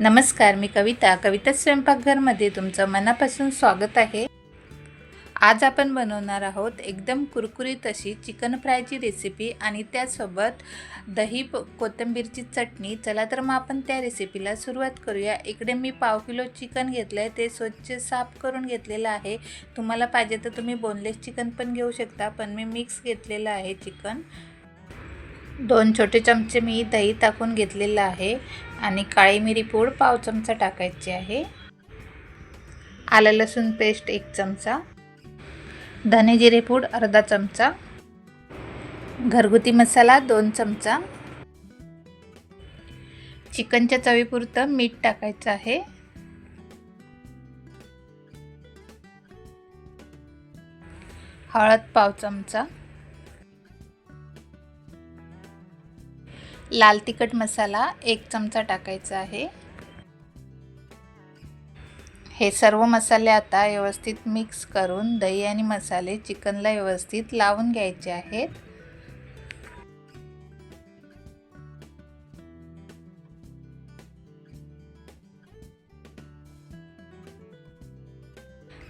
नमस्कार मी कविता. कविता स्वयंपाकघरमध्ये तुमचं मनापासून स्वागत आहे. आज आपण बनवणार आहोत एकदम कुरकुरीत अशी चिकन फ्रायची रेसिपी आणि त्यासोबत दही प- कोथिंबीरची चटणी. चला तर मग आपण त्या रेसिपीला सुरुवात करूया. इकडे मी पाव किलो चिकन घेतलं आहे ते स्वच्छ साफ करून घेतलेलं आहे. तुम्हाला पाहिजे तर तुम्ही बोनलेस चिकन पण घेऊ शकता पण मी मिक्स घेतलेलं आहे चिकन. दोन छोटे चमचे मी दही टाकून घेतलेलं आहे आणि काळी मिरी पूड पाव चमचा टाकायची आहे. आलं लसूण पेस्ट एक चमचा. धने जिरे पूड अर्धा चमचा. घरगुती मसाला दोन चमचा. चिकनच्या चवीपुरतं मीठ टाकायचं आहे. हळद पाव चमचा. लाल तिखट मसाला एक चमचा टाकायचा आहे. हे सर्व मसाले आता व्यवस्थित मिक्स करून दही आणि मसाले चिकनला व्यवस्थित लावून घ्यायचे आहेत.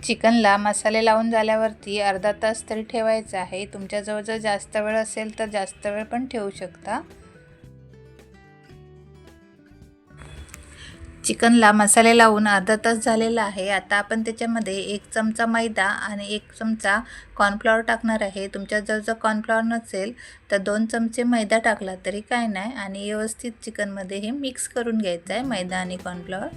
चिकनला मसाले लावून झाल्यावरती अर्धा तास तरी ठेवायचा आहे. तुमच्याजवळ जर जास्त वेळ असेल तर जास्त वेळ पण ठेवू शकता. चिकनला मसाले लावून अर्धा तास झालेला आहे. आता आपण त्याच्यामध्ये एक चमचा मैदा आणि एक चमचा कॉर्नफ्लॉवर टाकणार आहे. तुमच्याजवळ जर कॉर्नफ्लॉवर नसेल तर दोन चमचे मैदा टाकला तरी काय नाही. आणि व्यवस्थित चिकनमध्ये हे मिक्स करून घ्यायचं आहे मैदा आणि कॉर्नफ्लॉवर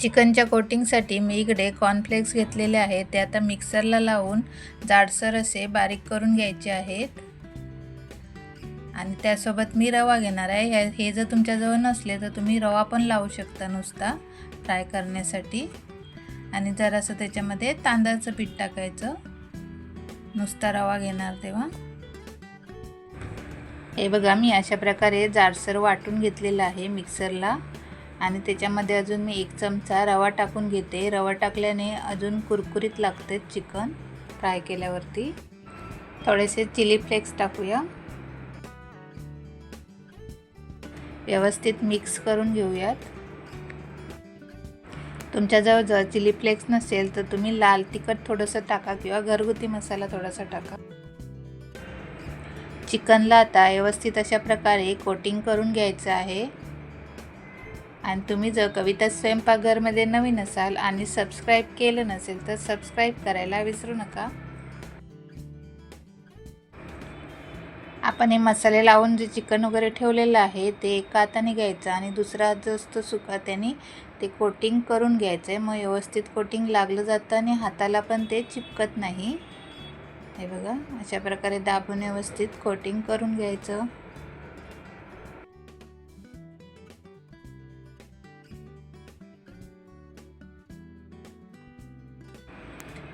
चिकनच्या कोटिंगसाठी मी इकडे कॉर्नफ्लेक्स घेतलेले आहेत. ते आता मिक्सरला लावून जाडसर असे बारीक करून घ्यायचे आहेत. आणि त्यासोबत मी रवा घेणार आहे. हे जर तुमच्याजवळ नसले तर तुम्ही रवा पण लावू शकता नुसता फ्राय करण्यासाठी. आणि जरासं त्याच्यामध्ये तांदळाचं पीठ टाकायचं. नुसता रवा घेणार तेव्हा. हे बघा मी अशा प्रकारे जाडसर वाटून घेतलेलं आहे मिक्सरला आणि त्याच्यामध्ये अजून मी एक चमचा रवा टाकून घेते. रवा टाकल्याने अजून कुरकुरीत लागते चिकन फ्राय केल्यावरती. थोडेसे चिली फ्लेक्स टाकूया. व्यवस्थित मिक्स करून घेऊयात. तुमच्याजवळ जर चिली फ्लेक्स नसेल तर तुम्ही लाल तिखट थोडंसं टाका किंवा घरगुती मसाला थोडासा टाका. चिकनला आता व्यवस्थित अशा प्रकारे कोटिंग करून घ्यायचं आहे. आणि तुम्ही जर कविता स्वयंपाकघरमध्ये नवीन असाल आणि सबस्क्राईब केलं नसेल तर सबस्क्राईब करायला विसरू नका. आपण हे मसाले लावून जे चिकन वगैरे ठेवलेलं आहे ते एका हाताने घ्यायचं आणि दुसरा हात जो असतो सुका त्याने ते कोटिंग करून घ्यायचं आहे मग व्यवस्थित कोटिंग लागलं जातं आणि हाताला पण ते चिपकत नाही. हे बघा अशा प्रकारे दाबून व्यवस्थित कोटिंग करून घ्यायचं.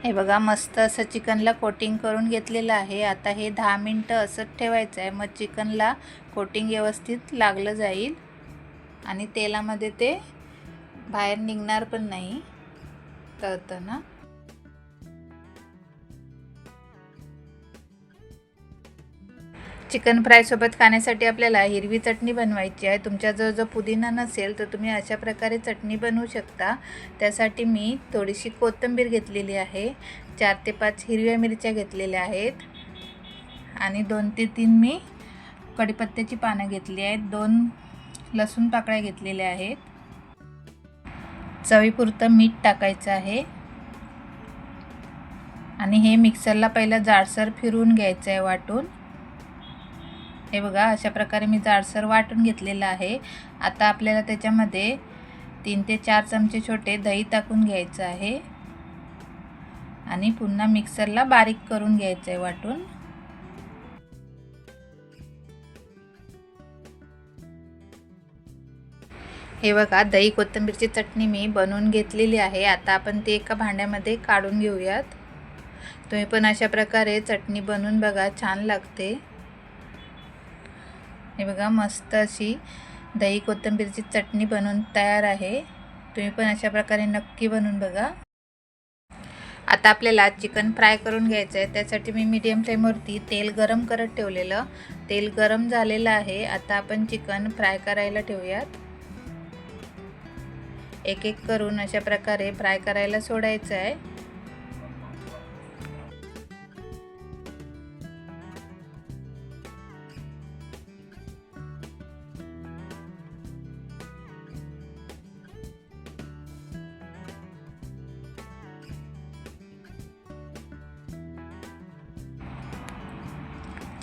हे बघा मस्त असं चिकनला कोटिंग करून घेतलेलं आहे. आता हे दहा मिनटं असंच ठेवायचं आहे. मग चिकनला कोटिंग व्यवस्थित लागलं जाईल. आणि तेलामध्ये ते बाहेर निघणार पण नाही. तळताना. चिकन फ्रायसोबत खाण्यासाठी आपल्याला हिरवी चटणी बनवायची आहे. तुमच्याजवळ जर पुदिना नसेल तर तुम्ही अशा प्रकारे चटणी बनवू शकता. त्यासाठी मी थोडीशी कोथिंबीर घेतलेली आहे. चार ते पाच हिरव्या मिरच्या घेतलेल्या आहेत. आणि दोन ते तीन मी कढीपत्त्याची पानं घेतली आहेत. दोन लसूण पाकळ्या घेतलेल्या आहेत. चवीपुरतं मीठ टाकायचं आहे. आणि हे मिक्सरला पहिलं जाडसर फिरवून घ्यायचं आहे वाटून. हे बघा अशा प्रकारे मी जाडसर वाटून घेतलेलं आहे. आता आपल्याला त्याच्यामध्ये तीन ते चार चमचे छोटे दही टाकून घ्यायचं आहे. आणि पुन्हा मिक्सरला बारीक करून घ्यायचं आहे वाटून. हे बघा दही कोथिंबीरची चटणी मी बनवून घेतलेली आहे. आता आपण ती एका भांड्यामध्ये काढून घेऊयात. तुम्ही पण अशा प्रकारे चटणी बनवून बघा छान लागते. हे बघा मस्त अशी दही कोथिंबीरची चटणी बनवून तयार आहे. तुम्ही पण अशा प्रकारे नक्की बनवून बघा. आता आपल्याला चिकन फ्राय करून घ्यायचं आहे त्यासाठी मी मीडियम फ्लेमवरती तेल गरम करत ठेवलेलं. तेल गरम झालेलं आहे. आता आपण चिकन फ्राय करायला ठेवूयात. एक एक करून अशा प्रकारे फ्राय करायला सोडायचं आहे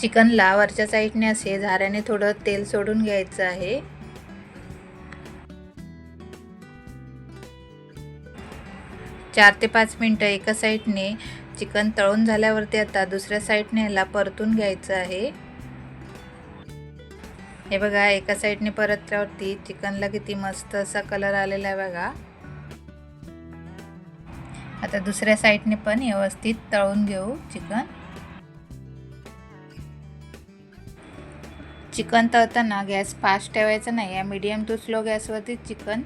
चिकनला वरच्या साईडने असे झाऱ्याने थोडं तेल सोडून घ्यायचं आहे. चार ते पाच मिनटं एका साईडने चिकन तळून झाल्यावरती आता दुसऱ्या साईडने ह्याला परतून घ्यायचं आहे. हे बघा एका साईडने परतल्यावरती चिकनला किती मस्त असा कलर आलेला आहे बघा. आता दुसऱ्या साईडने पण व्यवस्थित तळून घेऊ चिकन. चिकन तळताना गॅस फास्ट ठेवायचा नाही. आहे मीडियम टू स्लो गॅसवरती चिकन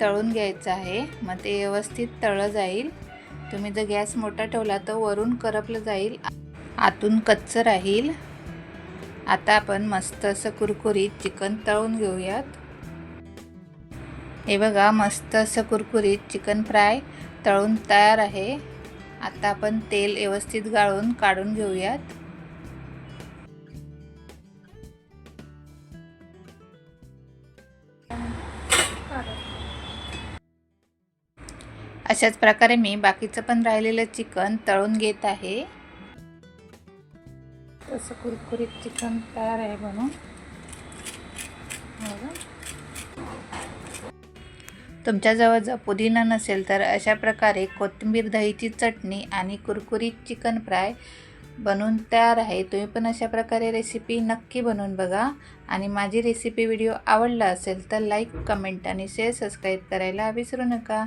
तळून घ्यायचं आहे. मग ते व्यवस्थित तळलं जाईल. तुम्ही जर गॅस मोठा ठेवला तर वरून करपलं जाईल. आतून कच्चं राहील. आता आपण मस्त असं कुरकुरीत चिकन तळून घेऊयात. हे बघा मस्त असं कुरकुरीत चिकन फ्राय तळून तयार आहे. आता आपण तेल व्यवस्थित गाळून काढून घेऊयात. अशाच प्रकारे मी बाकीचं पण राहिलेलं चिकन तळून घेत आहे. तसं कुरकुरीत चिकन तयार आहे बनून. तुमच्याजवळ जर पुदिना नसेल तर अशा प्रकारे कोथिंबीर दहीची चटणी आणि कुरकुरीत चिकन फ्राय बनवून तयार आहे. तुम्ही पण अशा प्रकारे रेसिपी नक्की बनवून बघा. आणि माझी रेसिपी व्हिडिओ आवडला असेल तर लाईक कमेंट आणि शेअर सबस्क्राईब करायला विसरू नका.